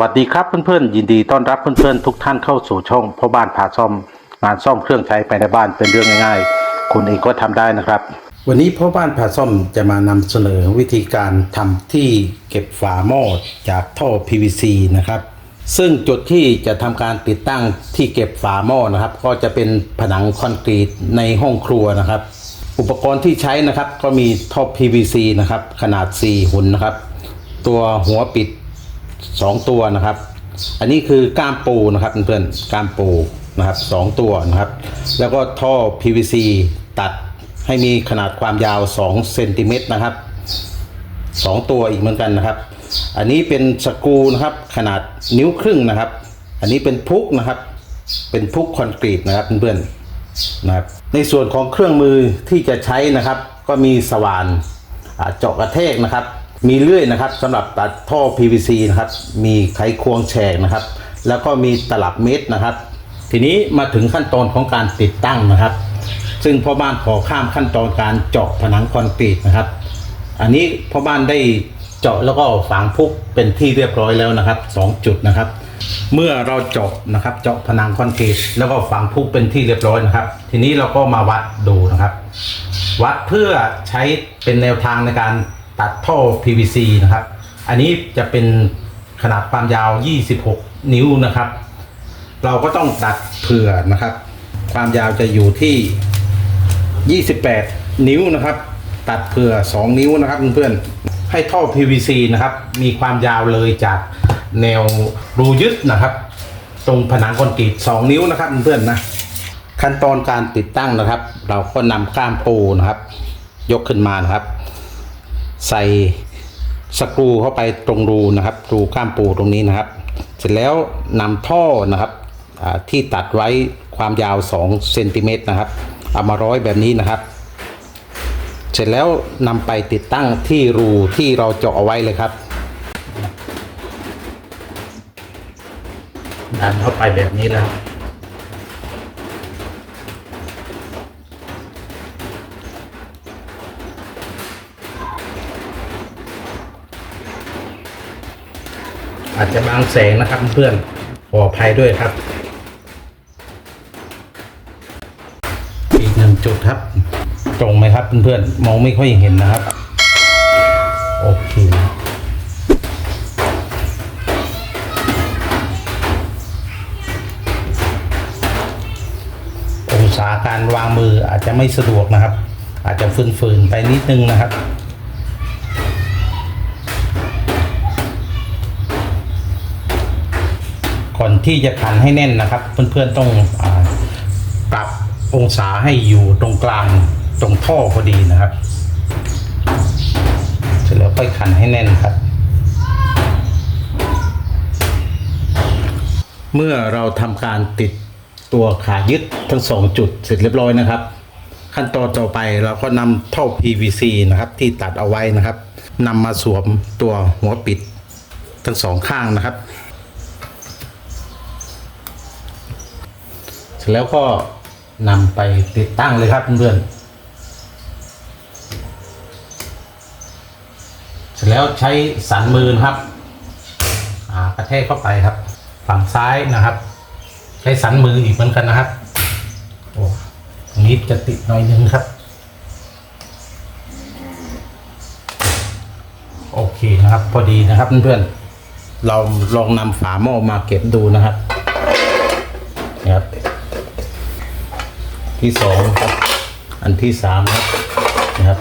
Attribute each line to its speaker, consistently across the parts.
Speaker 1: สวัสดีครับเพื่อนๆ ยินดีต้อนรับเพื่อนๆ ทุกท่านเข้าสู่ช่องพ่อบ้านพาซ่อมงานซ่อมเครื่องใช้ภายในบ้านเป็นเรื่องง่ายๆ คุณเองก็ทำได้นะครับ วันนี้พ่อบ้านพาซ่อมจะมานำเสนอวิธีการทำที่เก็บฝาหม้อจากท่อ PVC นะครับ ซึ่งจุดที่จะทำการติดตั้งที่เก็บฝาหม้อนะครับ ก็จะเป็นผนังคอนกรีตในห้องครัวนะครับ อุปกรณ์ที่ใช้นะครับก็มีท่อ PVC นะครับขนาด 4 หุ่นนะครับ ตัวหัวปิด 2ตัวนะครับ อันนี้คือก้ามปูนะครับเพื่อนๆก้ามปูนะครับสองตัวนะครับ แล้วก็ท่อ PVC ตัดให้มีขนาดความยาว2เซนติเมตรนะครับสองตัวอีกเหมือนกันนะครับ อันนี้เป็นสกูนะครับขนาดนิ้วครึ่งนะครับ อันนี้เป็นพุกนะครับ เป็นพุกคอนกรีตนะครับเพื่อนๆนะครับ ในส่วนของเครื่องมือที่จะใช้นะครับ ก็มีสว่านเจาะกระเทกนะครับ มีเลื่อยนะครับสำหรับตัดท่อ PVC นะครับ มีไขควงแฉกนะครับ แล้วก็มีตลับเม็ดนะครับ ทีนี้มาถึงขั้นตอนของการติดตั้งนะครับ ซึ่งพ่อบ้านขอข้ามขั้นตอนการเจาะผนังคอนกรีตนะครับ อันนี้พ่อบ้านได้เจาะแล้วก็ฝังพุกเป็นที่เรียบร้อยแล้วนะครับสองจุดนะครับ เมื่อเราเจาะนะครับ เจาะผนังคอนกรีตแล้วก็ฝังพุกเป็นที่เรียบร้อยนะครับ ทีนี้เราก็มาวัดดูนะครับ วัดเพื่อใช้เป็นแนวทางในการ ตัดท่อ PVC นะครับ อันนี้จะเป็นขนาดความยาว 26 นิ้วนะครับ เราก็ต้องตัดเผื่อนะครับ ความยาวจะอยู่ที่ 28 นิ้วนะครับ ตัดเผื่อ 2 นิ้วนะครับเพื่อนๆให้ท่อ PVC นะครับ มีความยาวเลยจากแนวรูยึดนะครับ ตรงผนังคอนกรีต 2 นิ้วนะครับเพื่อนๆนะขั้นตอนการติดตั้งนะครับ เราก็นำก้ามปูนะครับ ยกขึ้นมานะครับ ใส่สกรูเข้าไปตรงรูนะครับ รูก้ามปูตรงนี้นะครับ เสร็จแล้วนำท่อนะครับที่ตัดไว้ความยาว2เซนติเมตรนะครับเอามาร้อยแบบนี้นะครับ เสร็จแล้วนำไปติดตั้งที่รูที่เราเจาะเอาไว้เลยครับดันเข้าไปแบบนี้แล้ว อาจจะบางแสงนะครับเพื่อนขออภัยด้วยครับ อีกหนึ่งจุดครับ ตรงไหมครับเพื่อนๆมองไม่ค่อยเห็นนะครับ โอเคองศาการวางมืออาจจะไม่สะดวกนะครับ อาจจะฝืนๆไปนิดนึงนะครับ ก่อนที่จะขันให้แน่นนะครับ เพื่อนๆต้องอปรับองศาให้อยู่ตรงกลางตรงท่อพอดีนะครับ เสร็จแล้วค่อยขันให้แน่นครับ เมื่อเราทำการติดตัวขายึดทั้งสองจุดเสร็จเรียบร้อยนะครับ ขั้นตอนต่อไปเราก็นำท่อ PVC นะครับ ที่ตัดเอาไว้นะครับนำมาสวมตัวหัวปิดทั้งสองข้างนะครับ เสร็จ แล้วก็นำไปติดตั้งเลยครับเพื่อนๆเสร็จแล้วใช้สันมือนะครับอากระแทกเข้าไปครับ ฝั่งซ้ายนะครับ ใช้สันมืออีกเหมือนกันนะครับโอ้ตรงนี้จะติดหน่อยนึงครับ โอเคนะครับ พอดีนะครับเพื่อนๆเราลองนำฝาหม้อมาเก็บดูนะครับนะครับ ที่สองครับ อันที่สามครับนะครับ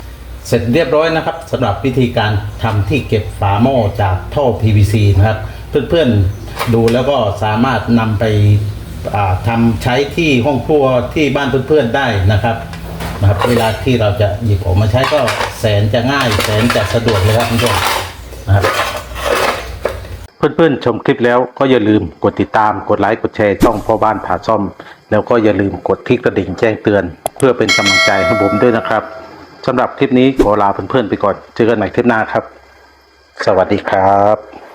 Speaker 1: เสร็จเรียบร้อยนะครับสำหรับวิธีการทำที่เก็บฝาหม้อจากท่อ PVC นะครับ เพื่อนๆดูแล้วก็สามารถนำไปทำใช้ที่ห้องครัวที่บ้านเพื่อนๆได้นะครับนะครับเวลาที่เราจะหยิบออกมาใช้ก็แสนจะง่าย แสนจะสะดวกเลยครับเพื่อนนะครับเพื่อนๆชมคลิปแล้วก็อย่าลืมกดติดตามกดไลค์กดแชร์ช่องพ่อบ้านผ่าซ่อม แล้วก็อย่าลืมกดที่กระดิ่งแจ้งเตือน เพื่อเป็นกำลังใจให้ผมด้วยนะครับสำหรับคลิปนี้ขอลาเพื่อนๆไปก่อน เจอกันใหม่คลิปหน้าครับ สวัสดีครับ